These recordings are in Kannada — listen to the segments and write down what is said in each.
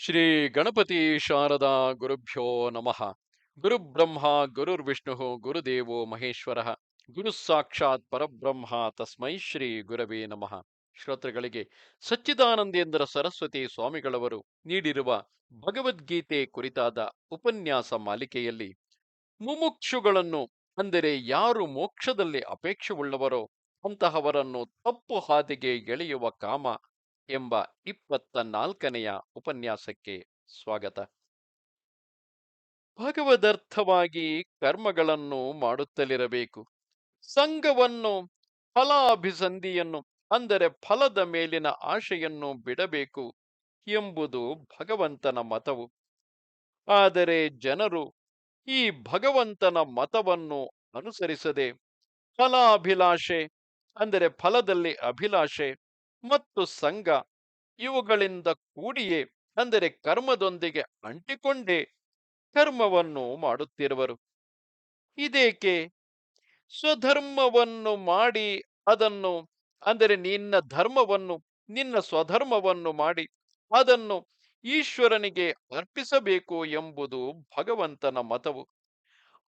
ಶ್ರೀ ಗಣಪತಿ ಶಾರದಾ ಗುರುಭ್ಯೋ ನಮಃ. ಗುರುಬ್ರಹ್ಮ ಗುರುರ್ವಿಷ್ಣು ಗುರುದೇವೋ ಮಹೇಶ್ವರ. ಗುರು ಸಾಕ್ಷಾತ್ ಪರಬ್ರಹ್ಮ ತಸ್ಮೈ ಶ್ರೀ ಗುರವೇ ನಮಃ. ಶ್ರೋತೃಗಳಿಗೆ ಸಚ್ಚಿದಾನಂದೇಂದ್ರ ಸರಸ್ವತಿ ಸ್ವಾಮಿಗಳವರು ನೀಡಿರುವ ಭಗವದ್ಗೀತೆ ಕುರಿತಾದ ಉಪನ್ಯಾಸ ಮಾಲಿಕೆಯಲ್ಲಿ ಮುಮುಕ್ಷುಗಳನ್ನು, ಅಂದರೆ ಯಾರು ಮೋಕ್ಷದಲ್ಲಿ ಅಪೇಕ್ಷೆ ಉಳ್ಳವರೋ ಅಂತಹವರನ್ನು ತಪ್ಪು ಹಾದಿಗೆ ಎಳೆಯುವ ಕಾಮ ಎಂಬ ಇಪ್ಪತ್ತ ನಾಲ್ಕನೆಯ ಉಪನ್ಯಾಸಕ್ಕೆ ಸ್ವಾಗತ. ಭಗವದರ್ಥವಾಗಿ ಕರ್ಮಗಳನ್ನು ಮಾಡುತ್ತಲಿರಬೇಕು. ಸಂಘವನ್ನು, ಫಲಾಭಿಸಂಧಿಯನ್ನು, ಅಂದರೆ ಫಲದ ಮೇಲಿನ ಆಶೆಯನ್ನು ಬಿಡಬೇಕು ಎಂಬುದು ಭಗವಂತನ ಮತವು. ಆದರೆ ಜನರು ಈ ಭಗವಂತನ ಮತವನ್ನು ಅನುಸರಿಸದೆ ಫಲಾಭಿಲಾಷೆ, ಅಂದರೆ ಫಲದಲ್ಲಿ ಅಭಿಲಾಷೆ ಮತ್ತು ಸಂಘ ಇವುಗಳಿಂದ ಕೂಡಿಯೇ, ಅಂದರೆ ಕರ್ಮದೊಂದಿಗೆ ಅಂಟಿಕೊಂಡೇ ಕರ್ಮವನ್ನು ಮಾಡುತ್ತಿರುವರು. ಇದೇಕೆ? ಸ್ವಧರ್ಮವನ್ನು ಮಾಡಿ ಅದನ್ನು, ಅಂದರೆ ನಿನ್ನ ಧರ್ಮವನ್ನು, ನಿನ್ನ ಸ್ವಧರ್ಮವನ್ನು ಮಾಡಿ ಅದನ್ನು ಈಶ್ವರನಿಗೆ ಅರ್ಪಿಸಬೇಕು ಎಂಬುದು ಭಗವಂತನ ಮತವು.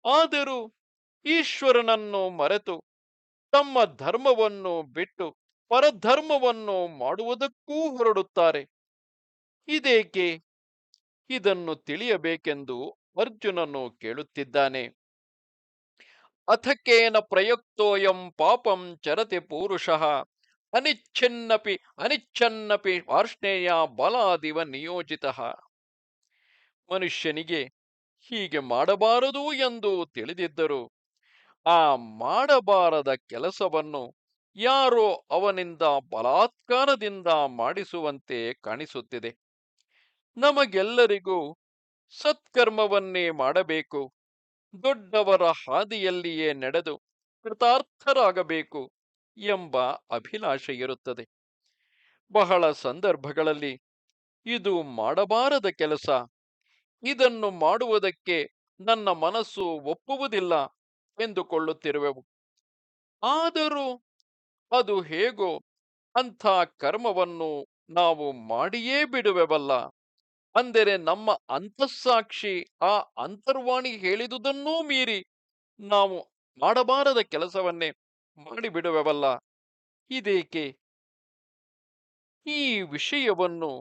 ಆದರೂ ಈಶ್ವರನನ್ನು ಮರೆತು ತಮ್ಮ ಧರ್ಮವನ್ನು ಬಿಟ್ಟು ಪರಧರ್ಮವನ್ನು ಮಾಡುವುದಕ್ಕೂ ಹೊರಡುತ್ತಾರೆ. ಇದೇಕೆ ಇದನ್ನು ತಿಳಿಯಬೇಕೆಂದು ಅರ್ಜುನನು ಕೇಳುತ್ತಿದ್ದಾನೆ. ಅಥಕೇನ ಪ್ರಯುಕ್ತೋಯಂ ಪಾಪಂ ಚರತೆ ಪೂರುಷಃ, ಅನಿಚ್ಛನ್ನಪಿ ಅನಿಚ್ಛನ್ನಪಿ ವಾರ್ಷ್ಣೇಯ ಬಲಾದಿವ ನಿಯೋಜಿತ. ಮನುಷ್ಯನಿಗೆ ಹೀಗೆ ಮಾಡಬಾರದು ಎಂದು ತಿಳಿದಿದ್ದರು. ಆ ಮಾಡಬಾರದ ಕೆಲಸವನ್ನು ಯಾರೋ ಅವನಿಂದ ಬಲಾತ್ಕಾರದಿಂದ ಮಾಡಿಸುವಂತೆ ಕಾಣಿಸುತ್ತಿದೆ. ನಮಗೆಲ್ಲರಿಗೂ ಸತ್ಕರ್ಮವನ್ನೇ ಮಾಡಬೇಕು. ದೊಡ್ಡವರ ಹಾದಿಯಲ್ಲಿಯೇ ನಡೆದು ಕೃತಾರ್ಥರಾಗಬೇಕು ಎಂಬ ಅಭಿಲಾಷೆ ಇರುತ್ತದೆ ಬಹಳ ಸಂದರ್ಭಗಳಲ್ಲಿ ಇದು ಮಾಡಬಾರದ ಕೆಲಸ. ಇದನ್ನು ಮಾಡುವುದಕ್ಕೆ ನನ್ನ ಮನಸ್ಸು ಒಪ್ಪುವುದಿಲ್ಲ ಎಂದುಕೊಳ್ಳುತ್ತಿರುವೆವು. ಆದರೂ ಅದು ಹೇಗೋ ಅಂಥ ಕರ್ಮವನ್ನು ನಾವು ಮಾಡಿಯೇ ಬಿಡುವೆವಲ್ಲ. ಅಂದರೆ ನಮ್ಮ ಅಂತಸ್ಸಾಕ್ಷಿ ಆ ಅಂತರ್ವಾಣಿ ಹೇಳಿದುದನ್ನೂ ಮೀರಿ ನಾವು ಮಾಡಬಾರದ ಕೆಲಸವನ್ನೇ ಮಾಡಿಬಿಡುವೆವಲ್ಲ ಇದೇಕೆ? ಈ ವಿಷಯವನ್ನು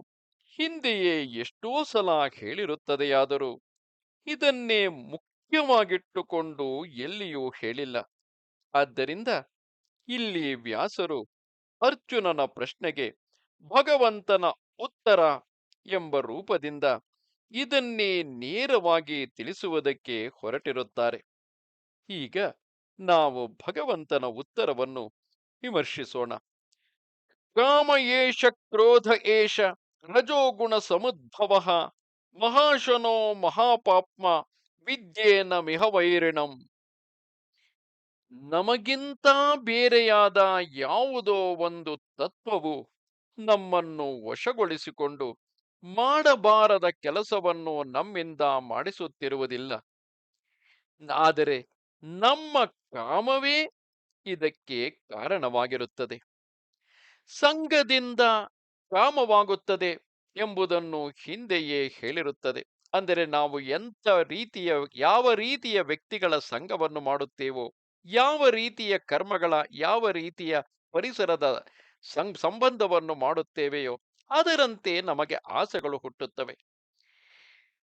ಹಿಂದೆಯೇ ಎಷ್ಟೋ ಸಲ ಹೇಳಿರುತ್ತದೆಯಾದರೂ ಇದನ್ನೇ ಮುಖ್ಯವಾಗಿಟ್ಟುಕೊಂಡು ಎಲ್ಲಿಯೂ ಹೇಳಿಲ್ಲ. ಆದ್ದರಿಂದ ಇಲ್ಲಿ ವ್ಯಾಸರು ಅರ್ಜುನನ ಪ್ರಶ್ನೆಗೆ ಭಗವಂತನ ಉತ್ತರ ಎಂಬ ರೂಪದಿಂದ ಇದನ್ನೇ ನೇರವಾಗಿ ತಿಳಿಸುವುದಕ್ಕೆ ಹೊರಟಿರುತ್ತಾರೆ. ಈಗ ನಾವು ಭಗವಂತನ ಉತ್ತರವನ್ನು ವಿಮರ್ಶಿಸೋಣ. ಕಾಮ ಏಷ ಕ್ರೋಧ ಏಷ ರಜೋಗುಣ ಸಮುದ್ಭವ ಮಹಾಶನೋ ಮಹಾಪಾಪ್ಮ ವಿದ್ಯೇನ ಮಿಹವೈರಿಣಂ ನಮಗಿಂತ ಬೇರೆಯಾದ ಯಾವುದೋ ಒಂದು ತತ್ವವು ನಮ್ಮನ್ನು ವಶಗೊಳಿಸಿಕೊಂಡು ಮಾಡಬಾರದ ಕೆಲಸವನ್ನು ನಮ್ಮಿಂದ ಮಾಡಿಸುತ್ತಿರುವುದಿಲ್ಲ. ಆದರೆ ನಮ್ಮ ಕಾಮವೇ ಇದಕ್ಕೆ ಕಾರಣವಾಗಿರುತ್ತದೆ. ಸಂಘದಿಂದ ಕಾಮವಾಗುತ್ತದೆ ಎಂಬುದನ್ನು ಹಿಂದೆಯೇ ಹೇಳಿರುತ್ತದೆ. ಅಂದರೆ ನಾವು ಎಂಥ ರೀತಿಯ, ಯಾವ ರೀತಿಯ ವ್ಯಕ್ತಿಗಳ ಸಂಘವನ್ನು ಮಾಡುತ್ತೇವೋ ಯಾವ ರೀತಿಯ ಕರ್ಮಗಳ, ಯಾವ ರೀತಿಯ ಪರಿಸರದ ಸಂಬಂಧವನ್ನು ಮಾಡುತ್ತೇವೆಯೋ ಅದರಂತೆ ನಮಗೆ ಆಸೆಗಳು ಹುಟ್ಟುತ್ತವೆ.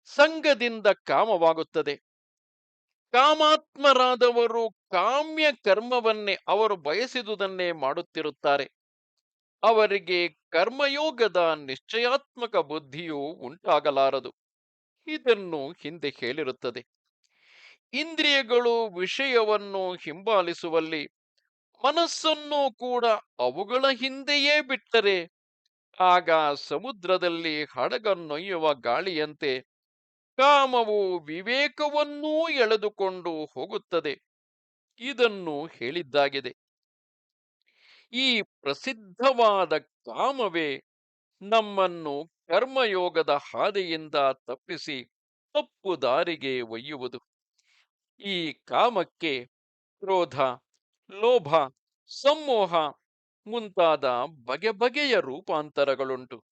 ಸಂಘದಿಂದ ಕಾಮವಾಗುತ್ತದೆ. ಕಾಮಾತ್ಮರಾದವರು ಕಾಮ್ಯ ಕರ್ಮವನ್ನೇ ಅವರು ಬಯಸಿದುದನ್ನೇ ಮಾಡುತ್ತಿರುತ್ತಾರೆ. ಅವರಿಗೆ ಕರ್ಮಯೋಗದ ನಿಶ್ಚಯಾತ್ಮಕ ಬುದ್ಧಿಯು ಉಂಟಾಗಲಾರದು. ಇದನ್ನು ಹಿಂದೆ ಹೇಳಿರುತ್ತದೆ. ಇಂದ್ರಿಯಗಳು ವಿಷಯವನ್ನು ಹಿಂಬಾಲಿಸುವಲ್ಲಿ ಮನಸ್ಸನ್ನು ಕೂಡ ಅವುಗಳ ಹಿಂದೆಯೇ ಬಿಟ್ಟರೆ ಆಗ ಸಮುದ್ರದಲ್ಲಿ ಹಡಗನ್ನೊಯ್ಯುವ ಗಾಳಿಯಂತೆ ಕಾಮವು ವಿವೇಕವನ್ನೂ ಎಳೆದುಕೊಂಡು ಹೋಗುತ್ತದೆ. ಇದನ್ನು ಹೇಳಿದ್ದಾಗಿದೆ. ಈ ಪ್ರಸಿದ್ಧವಾದ ಕಾಮವೇ ನಮ್ಮನ್ನು ಕರ್ಮಯೋಗದ ಹಾದಿಯಿಂದ ತಪ್ಪಿಸಿ ತಪ್ಪು ದಾರಿಗೆ ಒಯ್ಯುವುದು. ಈ ಕಾಮಕ್ಕೆ ಕ್ರೋಧ, ಲೋಭ ಸಮ್ಮೋಹ ಮುಂತಾದ ಬಗೆ ಬಗೆಯ ರೂಪಾಂತರಗಳುಂಟು.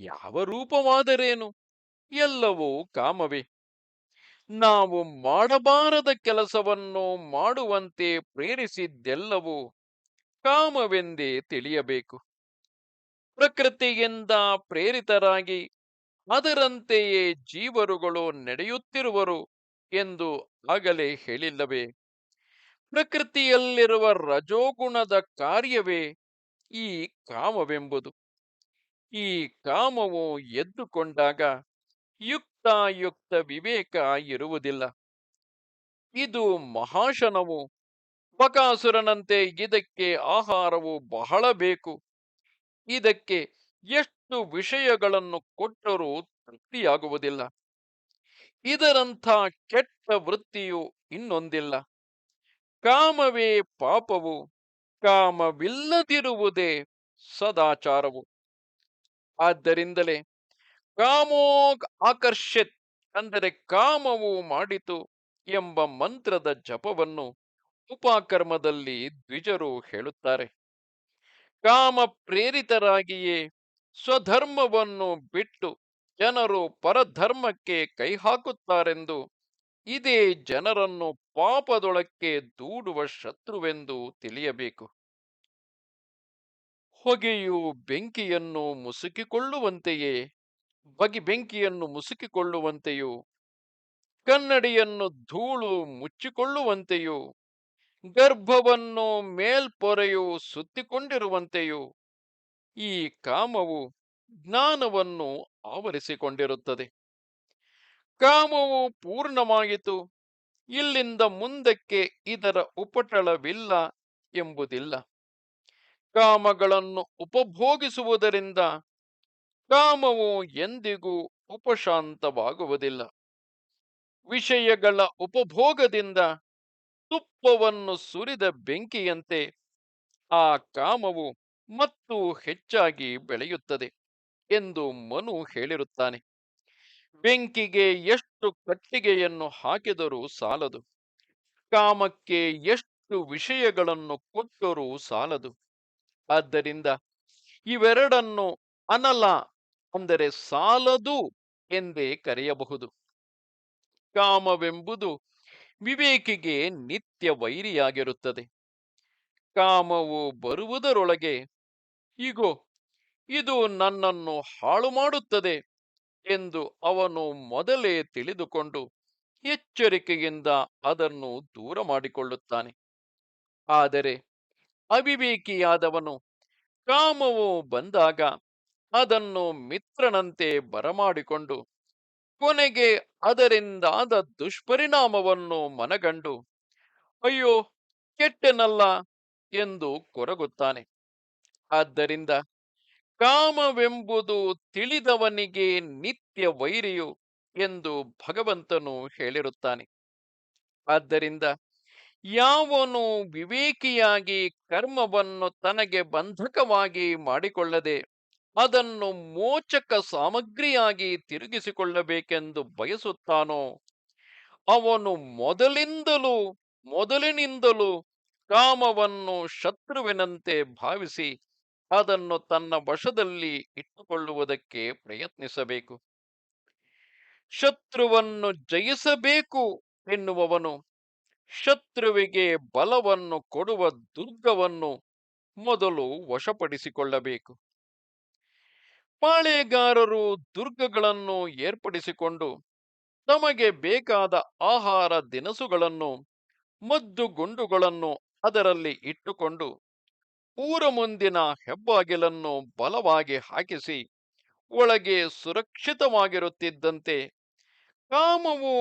ಯಾವ ರೂಪವಾದರೇನು? ಎಲ್ಲವೂ ಕಾಮವೇ. ನಾವು ಮಾಡಬಾರದ ಕೆಲಸವನ್ನು ಮಾಡುವಂತೆ ಪ್ರೇರಿಸಿದ್ದೆಲ್ಲವೂ ಕಾಮವೆಂದೇ ತಿಳಿಯಬೇಕು. ಪ್ರಕೃತಿಯಿಂದ ಪ್ರೇರಿತರಾಗಿ ಅದರಂತೆಯೇ ಜೀವರುಗಳು ನಡೆಯುತ್ತಿರುವರು. ಎಂದು ಆಗಲೇ ಹೇಳಿಲ್ಲವೇ? ಪ್ರಕೃತಿಯಲ್ಲಿರುವ ರಜೋಗುಣದ ಕಾರ್ಯವೇ ಈ ಕಾಮವೆಂಬುದು. ಈ ಕಾಮವು ಎದ್ದುಕೊಂಡಾಗ ಯುಕ್ತಾಯುಕ್ತ ವಿವೇಕ ಇರುವುದಿಲ್ಲ. ಇದು ಮಹಾಶನವು. ಬಕಾಸುರನಂತೆ ಇದಕ್ಕೆ ಆಹಾರವು ಬಹಳ ಬೇಕು. ಇದಕ್ಕೆ ಎಷ್ಟು ವಿಷಯಗಳನ್ನು ಕೊಟ್ಟರೂ ತೃಪ್ತಿಯಾಗುವುದಿಲ್ಲ. ಇದರಂಥ ಕೆಟ್ಟ ವೃತ್ತಿಯು ಇನ್ನೊಂದಿಲ್ಲ. ಕಾಮವೇ ಪಾಪವು, ಕಾಮವಿಲ್ಲದಿರುವುದೇ ಸದಾಚಾರವು. ಆದ್ದರಿಂದಲೇ ಕಾಮೋ ಆಕರ್ಷಿತ್ ಅಂದರೆ ಕಾಮವು ಮಾಡಿತು ಎಂಬ ಮಂತ್ರದ ಜಪವನ್ನು ಉಪಾಕರ್ಮದಲ್ಲಿ ದ್ವಿಜರು ಹೇಳುತ್ತಾರೆ. ಕಾಮ ಪ್ರೇರಿತರಾಗಿಯೇ ಸ್ವಧರ್ಮವನ್ನು ಬಿಟ್ಟು ಜನರು ಪರಧರ್ಮಕ್ಕೆ ಕೈ ಹಾಕುತ್ತಾರೆಂದು ಇದೇ ಜನರನ್ನು ಪಾಪದೊಳಕ್ಕೆ ದೂಡುವ ಶತ್ರುವೆಂದು ತಿಳಿಯಬೇಕು. ಹೊಗೆಯು ಬೆಂಕಿಯನ್ನು ಮುಸುಕಿಕೊಳ್ಳುವಂತೆಯೇ ಬಗೆ ಬೆಂಕಿಯನ್ನು ಮುಸುಕಿಕೊಳ್ಳುವಂತೆಯೂ, ಕನ್ನಡಿಯನ್ನು ಧೂಳು ಮುಚ್ಚಿಕೊಳ್ಳುವಂತೆಯೂ, ಗರ್ಭವನ್ನು ಮೇಲ್ಪೊರೆಯು ಸುತ್ತಿಕೊಂಡಿರುವಂತೆಯೂ, ಈ ಕಾಮವು ಜ್ಞಾನವನ್ನು ಆವರಿಸಿಕೊಂಡಿರುತ್ತದೆ. ಕಾಮವು ಪೂರ್ಣವಾಯಿತು. ಇಲ್ಲಿಂದ ಮುಂದಕ್ಕೆ ಇದರ ಉಪಟಳವಿಲ್ಲ ಎಂಬುದಿಲ್ಲ. ಕಾಮಗಳನ್ನು ಉಪಭೋಗಿಸುವುದರಿಂದ ಕಾಮವು ಎಂದಿಗೂ ಉಪಶಾಂತವಾಗುವುದಿಲ್ಲ. ವಿಷಯಗಳ ಉಪಭೋಗದಿಂದ ತುಪ್ಪವನ್ನು ಸುರಿದ ಬೆಂಕಿಯಂತೆ ಆ ಕಾಮವು ಮತ್ತು ಹೆಚ್ಚಾಗಿ ಬೆಳೆಯುತ್ತದೆ. ಎಂದು ಮನು ಹೇಳಿರುತ್ತಾನೆ. ಬೆಂಕಿಗೆ ಎಷ್ಟು ಕಟ್ಟಿಗೆಯನ್ನು ಹಾಕಿದರೂ ಸಾಲದು. ಕಾಮಕ್ಕೆ ಎಷ್ಟು ವಿಷಯಗಳನ್ನು ಕೊಟ್ಟರೂ ಸಾಲದು. ಆದ್ದರಿಂದ ಇವೆರಡನ್ನು ಅನಲ ಅಂದರೆ ಸಾಲದು ಎಂದೇ ಕರೆಯಬಹುದು. ಕಾಮವೆಂಬುದು ವಿವೇಕಿಗೆ ನಿತ್ಯ ವೈರಿಯಾಗಿರುತ್ತದೆ. ಕಾಮವು ಬರುವುದರೊಳಗೆ, ಇಗೋ ಇದು ನನ್ನನ್ನು ಹಾಳು ಮಾಡುತ್ತದೆ ಎಂದು ಅವನು ಮೊದಲೇ ತಿಳಿದುಕೊಂಡು ಎಚ್ಚರಿಕೆಯಿಂದ ಅದನ್ನು ದೂರ ಮಾಡಿಕೊಳ್ಳುತ್ತಾನೆ. ಆದರೆ ಅವಿವೇಕಿಯಾದವನು ಕಾಮವು ಬಂದಾಗ ಅದನ್ನು ಮಿತ್ರನಂತೆ ಬರಮಾಡಿಕೊಂಡು ಕೊನೆಗೆ ಅದರಿಂದಾದ ದುಷ್ಪರಿಣಾಮವನ್ನು ಮನಗಂಡು, ಅಯ್ಯೋ, ಕೆಟ್ಟನಲ್ಲ ಎಂದು ಕೊರಗುತ್ತಾನೆ. ಆದ್ದರಿಂದ ಕಾಮವೆಂಬುದು ತಿಳಿದವನಿಗೆ ನಿತ್ಯ ವೈರಿಯು ಎಂದು ಭಗವಂತನು ಹೇಳಿರುತ್ತಾನೆ. ಆದ್ದರಿಂದ ಯಾವನು ವಿವೇಕಿಯಾಗಿ ಕರ್ಮವನ್ನು ತನಗೆ ಬಂಧಕವಾಗಿ ಮಾಡಿಕೊಳ್ಳದೆ ಅದನ್ನು ಮೋಚಕ ಸಾಮಗ್ರಿಯಾಗಿ ತಿರುಗಿಸಿಕೊಳ್ಳಬೇಕೆಂದು ಬಯಸುತ್ತಾನೋ, ಅವನು ಮೊದಲಿಂದಲೂ, ಮೊದಲಿನಿಂದಲೂ ಕಾಮವನ್ನು ಶತ್ರುವಿನಂತೆ ಭಾವಿಸಿ ಅದನ್ನು ತನ್ನ ವಶದಲ್ಲಿ ಇಟ್ಟುಕೊಳ್ಳುವುದಕ್ಕೆ ಪ್ರಯತ್ನಿಸಬೇಕು. ಶತ್ರುವನ್ನು ಜಯಿಸಬೇಕು ಎನ್ನುವವನು ಶತ್ರುವಿಗೆ ಬಲವನ್ನು ಕೊಡುವ ದುರ್ಗವನ್ನು ಮೊದಲು ವಶಪಡಿಸಿಕೊಳ್ಳಬೇಕು. ಪಾಳೆಗಾರರು ದುರ್ಗಗಳನ್ನು ಏರ್ಪಡಿಸಿಕೊಂಡು ತಮಗೆ ಬೇಕಾದ ಆಹಾರ ದಿನಸುಗಳನ್ನು ಮದ್ದು ಗುಂಡುಗಳನ್ನು ಅದರಲ್ಲಿ ಇಟ್ಟುಕೊಂಡು ಊರ ಮುಂದಿನ ಹೆಬ್ಬಾಗಿಲನ್ನು ಬಲವಾಗಿ ಹಾಕಿಸಿ ಒಳಗೆ ಸುರಕ್ಷಿತವಾಗಿರುತ್ತಿದ್ದಂತೆ ಕಾಮವು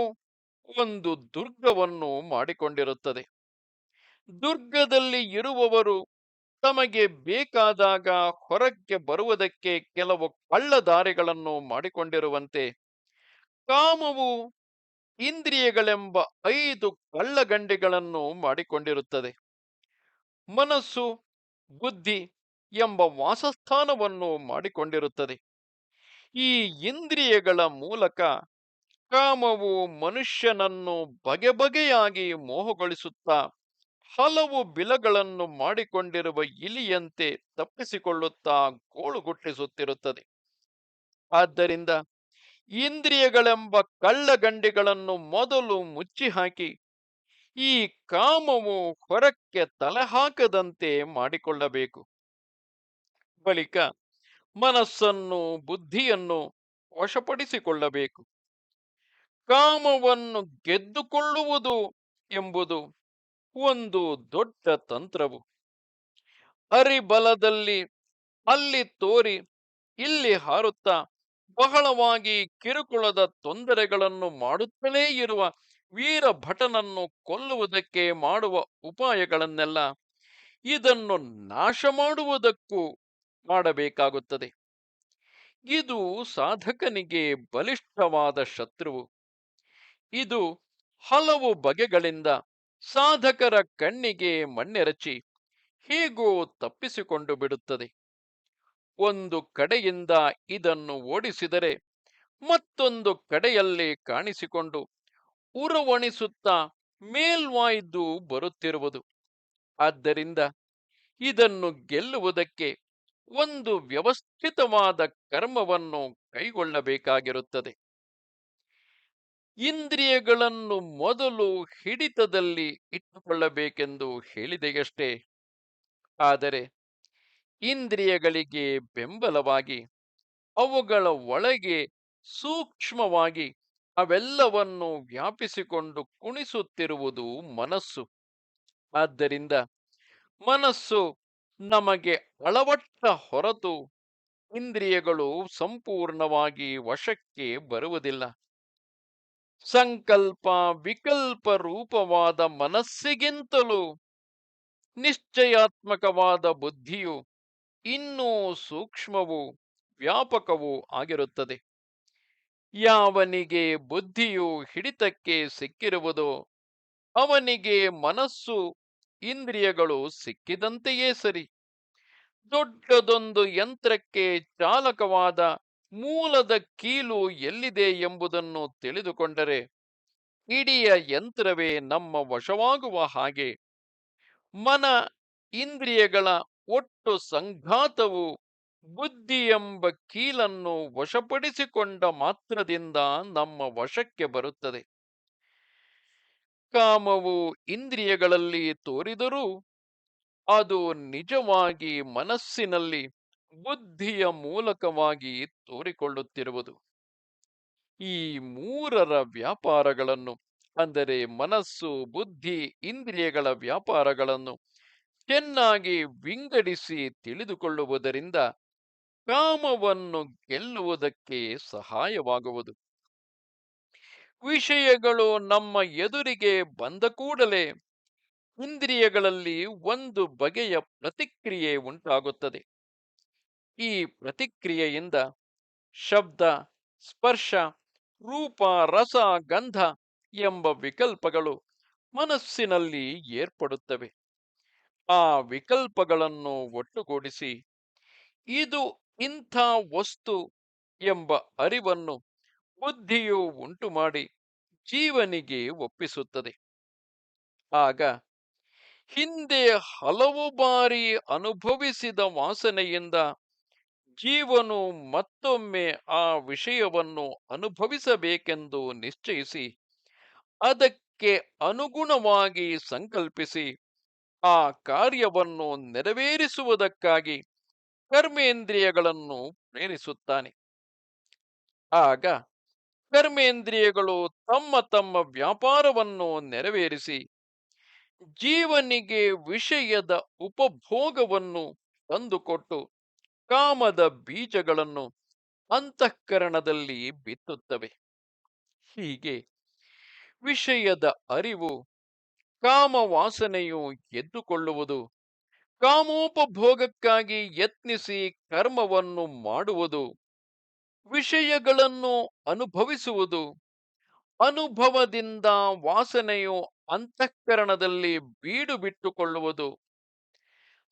ಒಂದು ದುರ್ಗವನ್ನು ಮಾಡಿಕೊಂಡಿರುತ್ತದೆ. ದುರ್ಗದಲ್ಲಿ ಇರುವವರು ತಮಗೆ ಬೇಕಾದಾಗ ಹೊರಕ್ಕೆ ಬರುವುದಕ್ಕೆ ಕೆಲವು ಕಳ್ಳದಾರಿಗಳನ್ನು ಮಾಡಿಕೊಂಡಿರುವಂತೆ ಕಾಮವು ಇಂದ್ರಿಯಗಳೆಂಬ ಐದು ಕಳ್ಳಗಂಡಿಗಳನ್ನು ಮಾಡಿಕೊಂಡಿರುತ್ತದೆ. ಮನಸ್ಸು ಬುದ್ಧಿ ಎಂಬ ವಾಸಸ್ಥಾನವನ್ನು ಮಾಡಿಕೊಂಡಿರುತ್ತದೆ. ಈ ಇಂದ್ರಿಯಗಳ ಮೂಲಕ ಕಾಮವು ಮನುಷ್ಯನನ್ನು ಬಗೆ ಬಗೆಯಾಗಿ ಮೋಹಗೊಳಿಸುತ್ತಾ ಹಲವು ಬಿಲಗಳನ್ನು ಮಾಡಿಕೊಂಡಿರುವ ಇಲಿಯಂತೆ ತಪ್ಪಿಸಿಕೊಳ್ಳುತ್ತಾ ಗೋಳುಗುಟ್ಟಿಸುತ್ತಿರುತ್ತದೆ ಆದ್ದರಿಂದ ಇಂದ್ರಿಯಗಳೆಂಬ ಕಳ್ಳಗಂಡಿಗಳನ್ನು ಮೊದಲು ಮುಚ್ಚಿ ಹಾಕಿ ಈ ಕಾಮವು ಹೊರಕ್ಕೆ ತಲೆ ಹಾಕದಂತೆ ಮಾಡಿಕೊಳ್ಳಬೇಕು. ಬಳಿಕ ಮನಸ್ಸನ್ನು, ಬುದ್ಧಿಯನ್ನು ವಶಪಡಿಸಿಕೊಳ್ಳಬೇಕು. ಕಾಮವನ್ನು ಗೆದ್ದುಕೊಳ್ಳುವುದು ಎಂಬುದು ಒಂದು ದೊಡ್ಡ ತಂತ್ರವು. ಅರಿಬಲದಲ್ಲಿ ಅಲ್ಲಿ ತೋರಿ, ಇಲ್ಲಿ ಹಾರುತ್ತಾ ಬಹಳವಾಗಿ ಕಿರುಕುಳದ ತೊಂದರೆಗಳನ್ನು ಮಾಡುತ್ತಲೇ ಇರುವ ವೀರ ಭಟನನ್ನು ಕೊಲ್ಲುವುದಕ್ಕೆ ಮಾಡುವ ಉಪಾಯಗಳನ್ನೆಲ್ಲ ಇದನ್ನು ನಾಶ ಮಾಡುವುದಕ್ಕೂ ಮಾಡಬೇಕಾಗುತ್ತದೆ. ಇದು ಸಾಧಕನಿಗೆ ಬಲಿಷ್ಠವಾದ ಶತ್ರುವು. ಇದು ಹಲವು ಬಗೆಗಳಿಂದ ಸಾಧಕರ ಕಣ್ಣಿಗೆ ಮಣ್ಣೆರಚಿ ಹೀಗೂ ತಪ್ಪಿಸಿಕೊಂಡು ಬಿಡುತ್ತದೆ. ಒಂದು ಕಡೆಯಿಂದ ಇದನ್ನು ಓಡಿಸಿದರೆ ಮತ್ತೊಂದು ಕಡೆಯಲ್ಲಿ ಕಾಣಿಸಿಕೊಂಡು ಉರವಣಿಸುತ್ತಾ ಮೇಲ್ವಾಯ್ದು ಬರುತ್ತಿರುವುದು. ಆದ್ದರಿಂದ ಇದನ್ನು ಗೆಲ್ಲುವುದಕ್ಕೆ ಒಂದು ವ್ಯವಸ್ಥಿತವಾದ ಕರ್ಮವನ್ನು ಕೈಗೊಳ್ಳಬೇಕಾಗಿರುತ್ತದೆ. ಇಂದ್ರಿಯಗಳನ್ನು ಮೊದಲು ಹಿಡಿತದಲ್ಲಿ ಇಟ್ಟುಕೊಳ್ಳಬೇಕೆಂದು ಹೇಳಿದೆಯಷ್ಟೇ. ಆದರೆ ಇಂದ್ರಿಯಗಳಿಗೆ ಬೆಂಬಲವಾಗಿ ಅವುಗಳ ಒಳಗೆ ಸೂಕ್ಷ್ಮವಾಗಿ ಅವೆಲ್ಲವನ್ನು ವ್ಯಾಪಿಸಿಕೊಂಡು ಕುಣಿಸುತ್ತಿರುವುದು ಮನಸ್ಸು. ಆದ್ದರಿಂದ ಮನಸ್ಸು ನಮಗೆ ಅಳವಟ್ಟ ಹೊರತು ಇಂದ್ರಿಯಗಳು ಸಂಪೂರ್ಣವಾಗಿ ವಶಕ್ಕೆ ಬರುವುದಿಲ್ಲ. ಸಂಕಲ್ಪ ವಿಕಲ್ಪ ರೂಪವಾದ ಮನಸ್ಸಿಗಿಂತಲೂ ನಿಶ್ಚಯಾತ್ಮಕವಾದ ಬುದ್ಧಿಯು ಇನ್ನೂ ಸೂಕ್ಷ್ಮವೂ ವ್ಯಾಪಕವೂ ಆಗಿರುತ್ತದೆ. ಯಾವನಿಗೆ ಬುದ್ಧಿಯು ಹಿಡಿತಕ್ಕೆ ಸಿಕ್ಕಿರುವುದು, ಅವನಿಗೆ ಮನಸ್ಸು, ಇಂದ್ರಿಯಗಳು ಸಿಕ್ಕಿದಂತೆಯೇ ಸರಿ. ದೊಡ್ಡದೊಂದು ಯಂತ್ರಕ್ಕೆ ಚಾಲಕವಾದ ಮೂಲದ ಕೀಲು ಎಲ್ಲಿದೆ ಎಂಬುದನ್ನು ತಿಳಿದುಕೊಂಡರೆ, ಇಡಿಯ ಯಂತ್ರವೇ ನಮ್ಮ ವಶವಾಗುವ ಹಾಗೆ. ಮನ, ಇಂದ್ರಿಯಗಳ ಒಟ್ಟು ಸಂಘಾತವು ಬುದ್ಧಿ ಎಂಬ ಕೀಲನ್ನು ವಶಪಡಿಸಿಕೊಂಡ ಮಾತ್ರದಿಂದ ನಮ್ಮ ವಶಕ್ಕೆ ಬರುತ್ತದೆ. ಕಾಮವು ಇಂದ್ರಿಯಗಳಲ್ಲಿ ತೋರಿದರೂ ಅದು ನಿಜವಾಗಿ ಮನಸ್ಸಿನಲ್ಲಿ ಬುದ್ಧಿಯ ಮೂಲಕವಾಗಿ ತೋರಿಕೊಳ್ಳುತ್ತಿರುವುದು. ಈ ಮೂರರ ವ್ಯಾಪಾರಗಳನ್ನು, ಅಂದರೆ ಮನಸ್ಸು, ಬುದ್ಧಿ, ಇಂದ್ರಿಯಗಳ ವ್ಯಾಪಾರಗಳನ್ನು ಚೆನ್ನಾಗಿ ವಿಂಗಡಿಸಿ ತಿಳಿದುಕೊಳ್ಳುವುದರಿಂದ ಕಾಮವನ್ನು ಗೆಲ್ಲುವುದಕ್ಕೆ ಸಹಾಯವಾಗುವುದು. ವಿಷಯಗಳು ನಮ್ಮ ಎದುರಿಗೆ ಬಂದ ಕೂಡಲೇ ಇಂದ್ರಿಯಗಳಲ್ಲಿ ಒಂದು ಬಗೆಯ ಪ್ರತಿಕ್ರಿಯೆ ಉಂಟಾಗುತ್ತದೆ. ಈ ಪ್ರತಿಕ್ರಿಯೆಯಿಂದ ಶಬ್ದ, ಸ್ಪರ್ಶ, ರೂಪ, ರಸ, ಗಂಧ ಎಂಬ ವಿಕಲ್ಪಗಳು ಮನಸ್ಸಿನಲ್ಲಿ ಏರ್ಪಡುತ್ತವೆ. ಆ ವಿಕಲ್ಪಗಳನ್ನು ಒಟ್ಟುಗೂಡಿಸಿ ಇದು ಇಂಥ ವಸ್ತು ಎಂಬ ಅರಿವನ್ನು ಬುದ್ಧಿಯು ಉಂಟು ಮಾಡಿ ಜೀವನಿಗೆ ಒಪ್ಪಿಸುತ್ತದೆ. ಆಗ ಹಿಂದೆ ಹಲವು ಬಾರಿ ಅನುಭವಿಸಿದ ವಾಸನೆಯಿಂದ ಜೀವನು ಮತ್ತೊಮ್ಮೆ ಆ ವಿಷಯವನ್ನು ಅನುಭವಿಸಬೇಕೆಂದು ನಿಶ್ಚಯಿಸಿ, ಅದಕ್ಕೆ ಅನುಗುಣವಾಗಿ ಸಂಕಲ್ಪಿಸಿ, ಆ ಕಾರ್ಯವನ್ನು ನೆರವೇರಿಸುವುದಕ್ಕಾಗಿ ಕರ್ಮೇಂದ್ರಿಯಗಳನ್ನು ಪ್ರೇರಿಸುತ್ತಾನೆ. ಆಗ ಕರ್ಮೇಂದ್ರಿಯಗಳು ತಮ್ಮ ತಮ್ಮ ವ್ಯಾಪಾರವನ್ನು ನೆರವೇರಿಸಿ, ಜೀವನಿಗೆ ವಿಷಯದ ಉಪಭೋಗವನ್ನು ತಂದುಕೊಟ್ಟು, ಕಾಮದ ಬೀಜಗಳನ್ನು ಅಂತಃಕರಣದಲ್ಲಿ ಬಿತ್ತುತ್ತವೆ. ಹೀಗೆ ವಿಷಯದ ಅರಿವು, ಕಾಮವಾಸನೆಯು ಎದ್ದುಕೊಳ್ಳುವುದು ಕಾಮೋಪಭೋಗಕ್ಕಾಗಿ ಯತ್ನಿಸಿ ಕರ್ಮವನ್ನು ಮಾಡುವುದು, ವಿಷಯಗಳನ್ನು ಅನುಭವಿಸುವುದು, ಅನುಭವದಿಂದ ವಾಸನೆಯು ಅಂತಃಕರಣದಲ್ಲಿ ಬೀಡು ಬಿಟ್ಟುಕೊಳ್ಳುವುದು,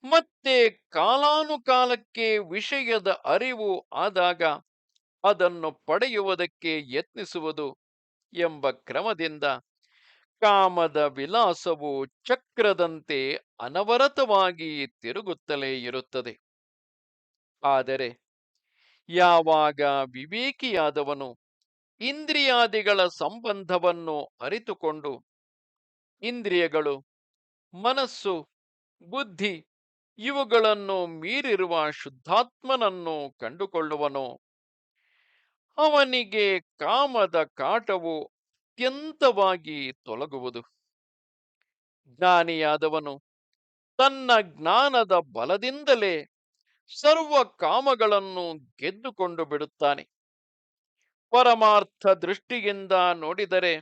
ಮತ್ತೆ ಕಾಲಾನುಕಾಲಕ್ಕೆ ವಿಷಯದ ಅರಿವು ಆದಾಗ ಅದನ್ನು ಪಡೆಯುವುದಕ್ಕೆ ಯತ್ನಿಸುವುದು ಎಂಬ ಕ್ರಮದಿಂದ ಕಾಮದ ವಿಲಾಸವು ಚಕ್ರದಂತೆ ಅನವರತವಾಗಿ ತಿರುಗುತ್ತಲೇ ಇರುತ್ತದೆ. ಆದರೆ ಯಾವಾಗ ವಿವೇಕಿಯಾದವನು ಇಂದ್ರಿಯಾದಿಗಳ ಸಂಬಂಧವನ್ನು ಅರಿತುಕೊಂಡು ಇಂದ್ರಿಯಗಳು, ಮನಸ್ಸು, ಬುದ್ಧಿ ಇವುಗಳನ್ನು ಮೀರಿರುವ ಶುದ್ಧಾತ್ಮನನ್ನು ಕಂಡುಕೊಳ್ಳುವನು. ಅವನಿಗೆ ಕಾಮದ ಕಾಟವು ಅತ್ಯಂತವಾಗಿ ತೊಲಗುವುದು. ಜ್ಞಾನಿಯಾದವನು ತನ್ನ ಜ್ಞಾನದ ಬಲದಿಂದಲೇ ಸರ್ವ ಕಾಮಗಳನ್ನು ಗೆದ್ದುಕೊಂಡು ಬಿಡುತ್ತಾನೆ. ಪರಮಾರ್ಥ ದೃಷ್ಟಿಯಿಂದ ನೋಡಿದರೆ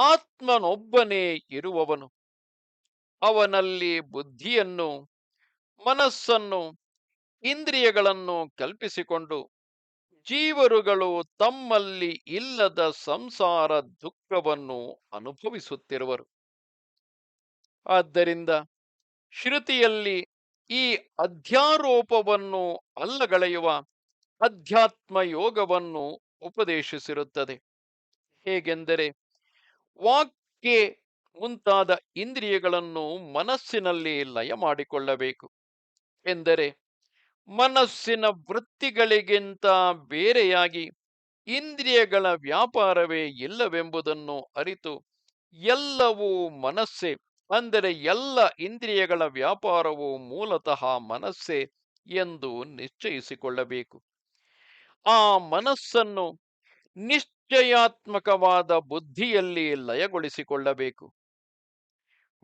ಆತ್ಮನೊಬ್ಬನೇ ಇರುವವನು. ಅವನಲ್ಲಿ ಬುದ್ಧಿಯನ್ನು, ಮನಸ್ಸನ್ನು, ಇಂದ್ರಿಯಗಳನ್ನು ಕಲ್ಪಿಸಿಕೊಂಡು ಜೀವರುಗಳು ತಮ್ಮಲ್ಲಿ ಇಲ್ಲದ ಸಂಸಾರ ದುಃಖವನ್ನು ಅನುಭವಿಸುತ್ತಿರುವರು. ಆದ್ದರಿಂದ ಶ್ರುತಿಯಲ್ಲಿ ಈ ಅಧ್ಯಾರೋಪವನ್ನು ಅಲ್ಲಗಳೆಯುವ ಅಧ್ಯಾತ್ಮ ಯೋಗವನ್ನು ಉಪದೇಶಿಸಿರುತ್ತದೆ. ಹೇಗೆಂದರೆ ವಾಕ್ಯ ಮುಂತಾದ ಇಂದ್ರಿಯಗಳನ್ನು ಮನಸ್ಸಿನಲ್ಲಿ ಲಯ ಮಾಡಿಕೊಳ್ಳಬೇಕು. ಎಂದರೆ ಮನಸ್ಸಿನ ವೃತ್ತಿಗಳಿಗಿಂತ ಬೇರೆಯಾಗಿ ಇಂದ್ರಿಯಗಳ ವ್ಯಾಪಾರವೇ ಇಲ್ಲವೆಂಬುದನ್ನು ಅರಿತು ಎಲ್ಲವೂ ಮನಸ್ಸೇ, ಅಂದರೆ ಎಲ್ಲ ಇಂದ್ರಿಯಗಳ ವ್ಯಾಪಾರವು ಮೂಲತಃ ಮನಸ್ಸೇ ಎಂದು ನಿಶ್ಚಯಿಸಿಕೊಳ್ಳಬೇಕು. ಆ ಮನಸ್ಸನ್ನು ನಿಶ್ಚಯಾತ್ಮಕವಾದ ಬುದ್ಧಿಯಲ್ಲಿ ಲಯಗೊಳಿಸಿಕೊಳ್ಳಬೇಕು.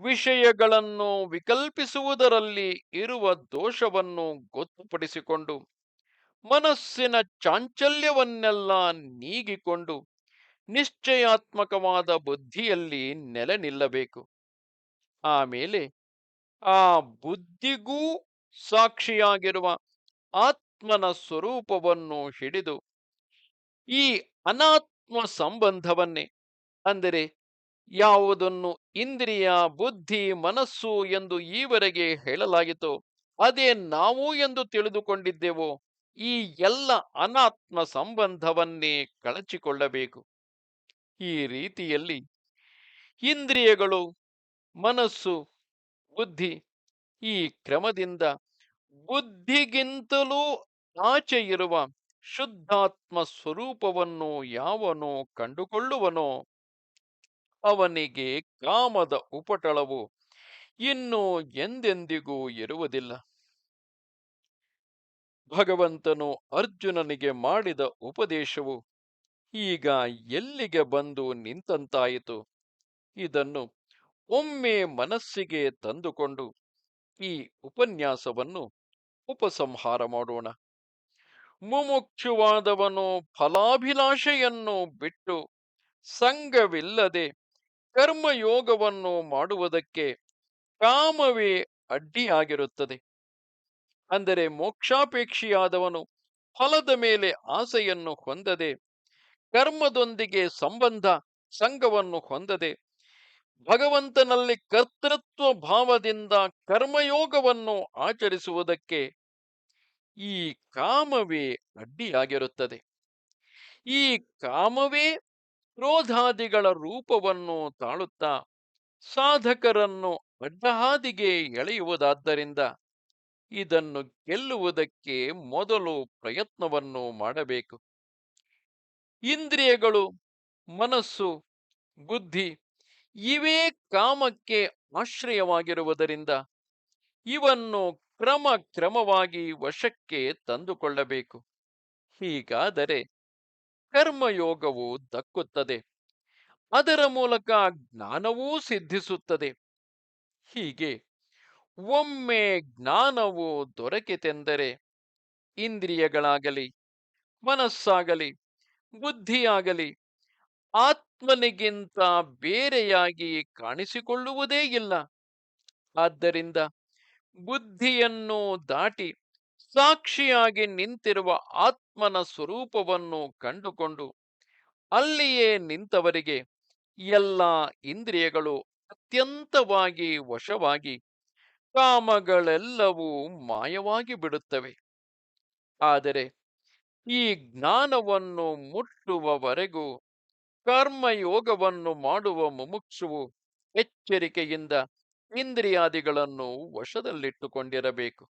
ವಿಷಯಗಳನ್ನು ವಿಕಲ್ಪಿಸುವುದರಲ್ಲಿ ಇರುವ ದೋಷವನ್ನು ಗೊತ್ತುಪಡಿಸಿಕೊಂಡು, ಮನಸ್ಸಿನ ಚಾಂಚಲ್ಯವನ್ನೆಲ್ಲ ನೀಗಿಕೊಂಡು, ನಿಶ್ಚಯಾತ್ಮಕವಾದ ಬುದ್ಧಿಯಲ್ಲಿ ನೆಲೆ ನಿಲ್ಲಬೇಕು. ಆಮೇಲೆ ಆ ಬುದ್ಧಿಗೂ ಸಾಕ್ಷಿಯಾಗಿರುವ ಆತ್ಮನ ಸ್ವರೂಪವನ್ನು ಹಿಡಿದು, ಈ ಅನಾತ್ಮ ಸಂಬಂಧವನ್ನೇ, ಅಂದರೆ ಯಾವುದನ್ನು ಇಂದ್ರಿಯ, ಬುದ್ಧಿ, ಮನಸ್ಸು ಎಂದು ಈವರೆಗೆ ಹೇಳಲಾಗಿತ್ತು ಅದೇ ನಾವು ಎಂದು ತಿಳಿದುಕೊಂಡಿದ್ದೆವು, ಈ ಎಲ್ಲ ಅನಾತ್ಮ ಸಂಬಂಧವನ್ನೇ ಕಳಚಿಕೊಳ್ಳಬೇಕು. ಈ ರೀತಿಯಲ್ಲಿ ಇಂದ್ರಿಯಗಳು, ಮನಸ್ಸು, ಬುದ್ಧಿ ಈ ಕ್ರಮದಿಂದ ಬುದ್ಧಿಗಿಂತಲೂ ಆಚೆ ಇರುವ ಶುದ್ಧಾತ್ಮ ಸ್ವರೂಪವನ್ನು ಯಾವನು ಕಂಡುಕೊಳ್ಳುವನೋ ಅವನಿಗೆ ಕಾಮದ ಉಪಟಳವು ಇನ್ನು ಎಂದೆಂದಿಗೂ ಇರುವುದಿಲ್ಲ. ಭಗವಂತನು ಅರ್ಜುನನಿಗೆ ಮಾಡಿದ ಉಪದೇಶವು ಈಗ ಎಲ್ಲಿಗೆ ಬಂದು ನಿಂತಂತಾಯಿತು? ಇದನ್ನು ಒಮ್ಮೆ ಮನಸ್ಸಿಗೆ ತಂದುಕೊಂಡು ಈ ಉಪನ್ಯಾಸವನ್ನು ಉಪಸಂಹಾರ ಮಾಡೋಣ. ಮುಮುಕ್ಷುವಾದವನು ಫಲಾಭಿಲಾಷೆಯನ್ನು ಬಿಟ್ಟು ಸಂಘವಿಲ್ಲದೆ ಕರ್ಮಯೋಗವನ್ನು ಮಾಡುವುದಕ್ಕೆ ಕಾಮವೇ ಅಡ್ಡಿಯಾಗಿರುತ್ತದೆ ಅಂದರೆ ಮೋಕ್ಷಾಪೇಕ್ಷಿಯಾದವನು ಫಲದ ಮೇಲೆ ಆಸೆಯನ್ನು ಹೊಂದದೆ, ಕರ್ಮದೊಂದಿಗೆ ಸಂಬಂಧ ಸಂಘವನ್ನು ಹೊಂದದೆ, ಭಗವಂತನಲ್ಲಿ ಕರ್ತೃತ್ವ ಭಾವದಿಂದ ಕರ್ಮಯೋಗವನ್ನು ಆಚರಿಸುವುದಕ್ಕೆ ಈ ಕಾಮವೇ ಅಡ್ಡಿಯಾಗಿರುತ್ತದೆ. ಈ ಕಾಮವೇ ಕ್ರೋಧಾದಿಗಳ ರೂಪವನ್ನು ತಾಳುತ್ತಾ ಸಾಧಕರನ್ನು ಅಡ್ಡಹಾದಿಗೆ ಎಳೆಯುವುದಾದ್ದರಿಂದ ಇದನ್ನು ಗೆಲ್ಲುವುದಕ್ಕೆ ಮೊದಲು ಪ್ರಯತ್ನವನ್ನು ಮಾಡಬೇಕು. ಇಂದ್ರಿಯಗಳು, ಮನಸ್ಸು, ಬುದ್ಧಿ ಇವೇ ಕಾಮಕ್ಕೆ ಆಶ್ರಯವಾಗಿರುವುದರಿಂದ ಇವನ್ನು ಕ್ರಮ ಕ್ರಮವಾಗಿ ವಶಕ್ಕೆ ತಂದುಕೊಳ್ಳಬೇಕು. ಹೀಗಾದರೆ ಕರ್ಮಯೋಗವು ದಕ್ಕುತ್ತದೆ. ಅದರ ಮೂಲಕ ಜ್ಞಾನವೂ ಸಿದ್ಧಿಸುತ್ತದೆ. ಹೀಗೆ ಒಮ್ಮೆ ಜ್ಞಾನವು ದೊರಕಿತೆಂದರೆ ಇಂದ್ರಿಯಗಳಾಗಲಿ, ಮನಸ್ಸಾಗಲಿ, ಬುದ್ಧಿಯಾಗಲಿ, ಆತ್ಮನಿಗಿಂತ ಬೇರೆಯಾಗಿ ಕಾಣಿಸಿಕೊಳ್ಳುವುದೇ ಇಲ್ಲ. ಆದ್ದರಿಂದ ಬುದ್ಧಿಯನ್ನು ದಾಟಿ ಸಾಕ್ಷಿಯಾಗಿ ನಿಂತಿರುವ ಆತ್ಮನ ಸ್ವರೂಪವನ್ನು ಕಂಡುಕೊಂಡು ಅಲ್ಲಿಯೇ ನಿಂತವರಿಗೆ ಎಲ್ಲ ಇಂದ್ರಿಯಗಳು ಅತ್ಯಂತವಾಗಿ ವಶವಾಗಿ ಕಾಮಗಳೆಲ್ಲವೂ ಮಾಯವಾಗಿ ಬಿಡುತ್ತವೆ. ಆದರೆ ಈ ಜ್ಞಾನವನ್ನು ಮುಟ್ಟುವವರೆಗೂ ಕರ್ಮಯೋಗವನ್ನು ಮಾಡುವ ಮುಮುಕ್ಷುವು ಎಚ್ಚರಿಕೆಯಿಂದ ಇಂದ್ರಿಯಾದಿಗಳನ್ನು ವಶದಲ್ಲಿಟ್ಟುಕೊಂಡಿರಬೇಕು.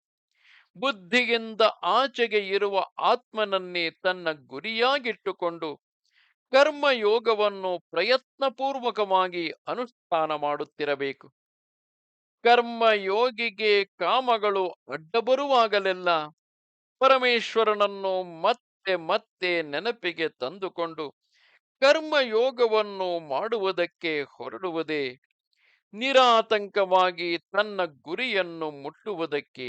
ಬುದ್ಧಿಯಿಂದ ಆಚೆಗೆ ಇರುವ ಆತ್ಮನನ್ನೇ ತನ್ನ ಗುರಿಯಾಗಿಟ್ಟುಕೊಂಡು ಕರ್ಮಯೋಗವನ್ನು ಪ್ರಯತ್ನಪೂರ್ವಕವಾಗಿ ಅನುಷ್ಠಾನ ಮಾಡುತ್ತಿರಬೇಕು. ಕರ್ಮಯೋಗಿಗೆ ಕಾಮಗಳು ಅಡ್ಡ ಬರುವಾಗಲೆಲ್ಲ ಪರಮೇಶ್ವರನನ್ನು ಮತ್ತೆ ಮತ್ತೆ ನೆನಪಿಗೆ ತಂದುಕೊಂಡು ಕರ್ಮಯೋಗವನ್ನು ಮಾಡುವುದಕ್ಕೆ ಹೊರಡುವುದೇ ನಿರಾತಂಕವಾಗಿ ತನ್ನ ಗುರಿಯನ್ನು ಮುಟ್ಟುವುದಕ್ಕೆ